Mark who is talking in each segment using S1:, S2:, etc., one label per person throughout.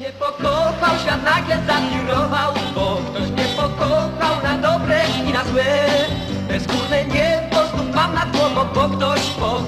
S1: Mnie pokochał, świat nagle zawirował Bo ktoś mnie pokochał na dobre i na złe. Bezgórne niebo znów mam nad głową Bo ktoś pokochał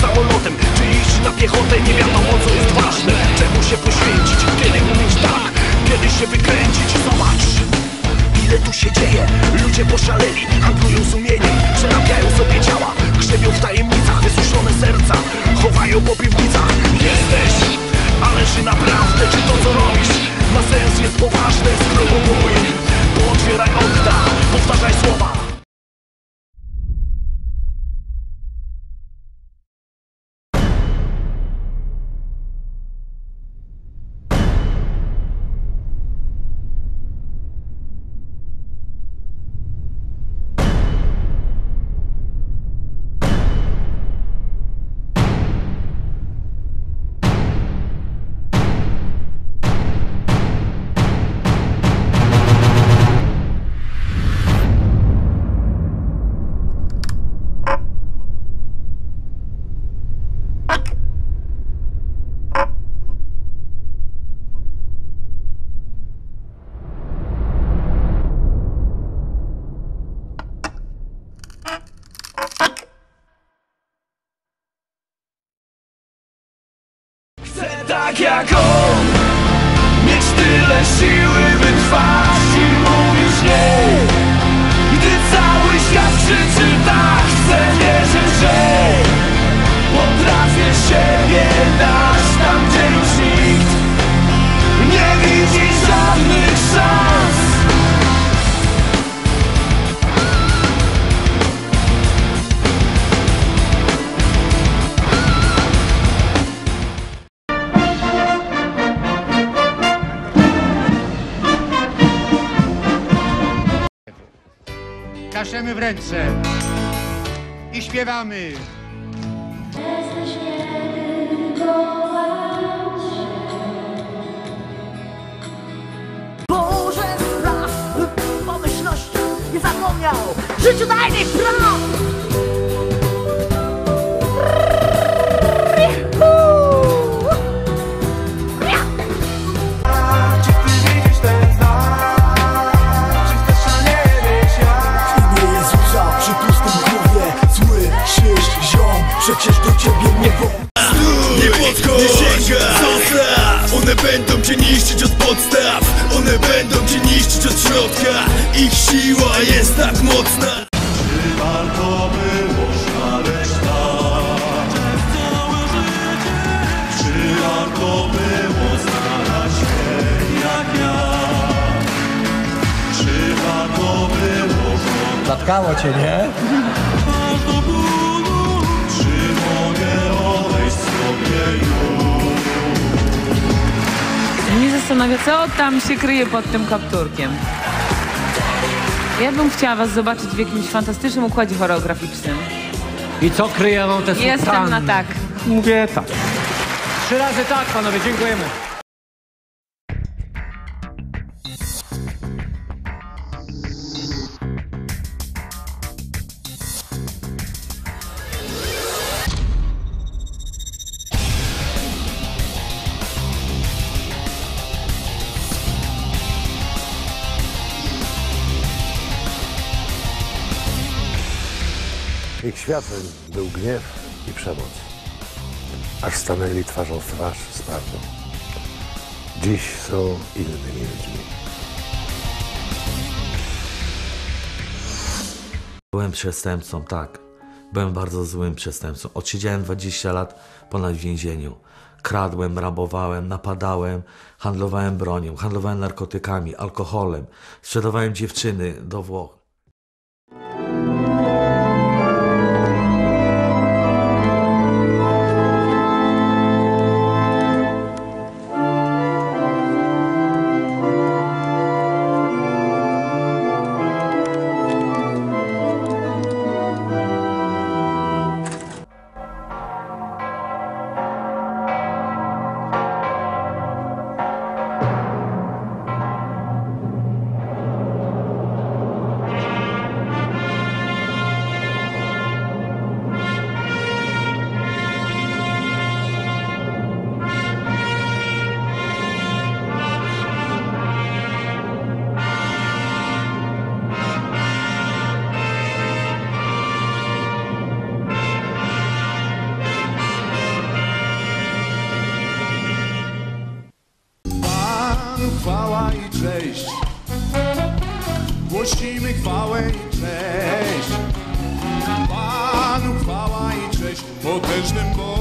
S2: samolotem, czy iść na piechotę Nie wiadomo co jest ważne, czemu się poświęcić? Kiedy mówić tak, kiedy się wykręcić? Zobacz, ile tu się dzieje? Ludzie poszaleli, handlują sumieniem. Przerabiają sobie ciała, grzebią w tajemnicach Wysuszone serca, chowają po piwnicach. Jesteś, ale czy naprawdę? Czy to co robisz ma sens, jest poważne Spróbuj, pootwieraj okna Powtarzaj słowa Chcę tak jak on Mieć tyle siły, by
S3: Klaszemy w ręce i śpiewamy.
S4: Boże spraw pomyślności nie zapomniał życiu dajnych praw!
S5: Cię niszczyć od podstaw. One będą cię niszczyć od środka. Ich siła jest tak mocna. Czy warto było życie Czy warto było znaleźć mnie jak ja Czy warto było
S3: Zatkało cię, nie?
S6: Zastanawia, co tam się kryje pod tym kapturkiem. Ja bym chciała was zobaczyć w jakimś fantastycznym układzie choreograficznym.
S1: I co kryją te
S6: Jestem na tak.
S1: Mówię tak. Trzy razy tak, panowie, dziękujemy.
S7: Ich światem był gniew i przemoc, aż stanęli twarzą w twarz z prawdą. Dziś są innymi ludźmi.
S8: Byłem przestępcą, tak. Byłem bardzo złym przestępcą. Odsiedziałem 20 lat ponad więzieniu. Kradłem, rabowałem, napadałem, handlowałem bronią, handlowałem narkotykami, alkoholem, sprzedawałem dziewczyny do Włoch.
S2: Potes de embora.